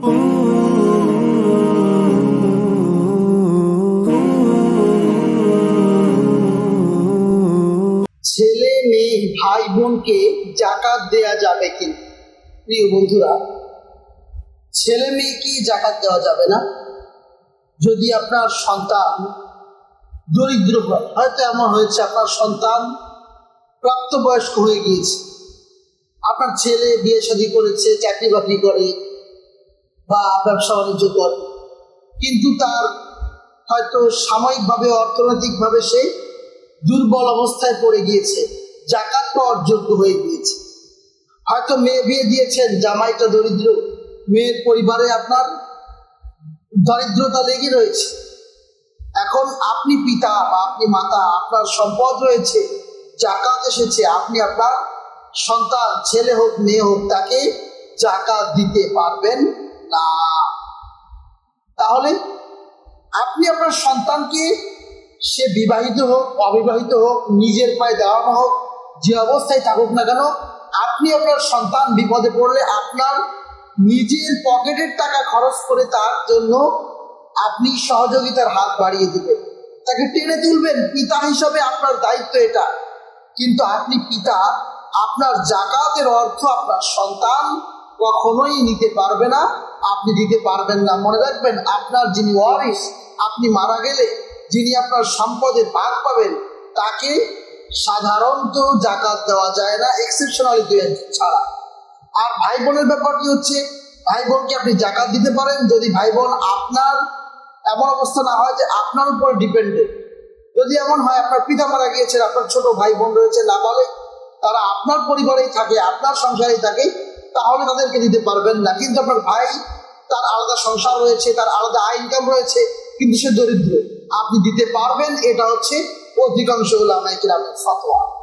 ছেলে মেয়ে ভাই বোনকে জাকাত দেয়া যাবে কি? প্রিয় বন্ধুরা, ছেলে মেয়েকে জাকাত দেওয়া যাবে না। যদি আপনার সন্তান দরিদ্র হয়, হয়তো এমন হয়েছে, আপনার সন্তান প্রাপ্তবয়স্ক হয়ে গিয়েছে। আপনার ছেলে বিয়ে শাদী করেছে, চাকরি বাকরি করে বা ব্যবসা বাণিজ্য করে। কিন্তু তার হয়তো সাময়িকভাবে, অর্থনৈতিকভাবে সে দুর্বল অবস্থায় পড়ে গিয়েছে জাকাতটা পাওয়ার যোগ্য হয়ে গিয়েছে। হয়তো মেয়ে বিয়ে দিয়েছেন, জামাইটা দরিদ্র, মেয়ের পরিবারে আপনার দরিদ্রতা লেগে রয়েছে। এখন আপনি পিতা বা আপনি মাতা, আপনার সম্পদ রয়েছে, জাকাত এসেছে, আপনি আপনার সন্তান, ছেলে হোক, মেয়ে হোক, তাকে জাকাত দিতে পারবেন না। তাহলে আপনি আপনার সন্তানকে সে বিবাহিত হোক, অবিবাহিত হোক, নিজের পায়ে দাঁড়ানো হোক, যে অবস্থায় থাকুক না কেন, আপনি আপনার সন্তান বিপদে পড়লে আপনার নিজের পকেটের টাকা খরচ করে তার জন্য আপনি সহযোগিতার হাত বাড়িয়ে দিবেন। তাকে টেনে তুলবেন, পিতা হিসাবে আপনার দায়িত্ব এটা। কিন্তু আপনি পিতা, আপনার জাকাতের অর্থ আপনার সন্তান কখনোই নিতে পারবে না। আপনি দিতে পারবেন না। মনে রাখবেন, আপনার যিনি ওয়ারিস, আপনি মারা গেলে যিনি আপনার সম্পদে ভাগ পাবেন, তাকে সাধারণত জাকাত দেওয়া যায় না এক্সেপশনালি দুই ছাড়া। আর ভাই বোনের ব্যাপারটি হচ্ছে ভাই বোনকে আপনি জাকাত দিতে পারেন? যদি ভাই বোন আপনার, এমন অবস্থা না হয় যে আপনার উপর ডিপেন্ডেন্ট যদি এমন হয়, আপনার পিতা মারা গিয়েছেন, আপনার ছোট ভাই বোন রয়েছে, না বলে, তারা আপনার পরিবারেই থাকে, আপনার সংসারেই থাকে তাহলে তাদেরকে দিতে পারবেন না। কিন্তু আপনার ভাই, তার আলাদা সংসার রয়েছে, তার আলাদা ইনকাম রয়েছে, কিন্তু সে দরিদ্র। আপনি দিতে পারবেন, এটা হচ্ছে অধিকাংশ হলো আমার ফতোয়া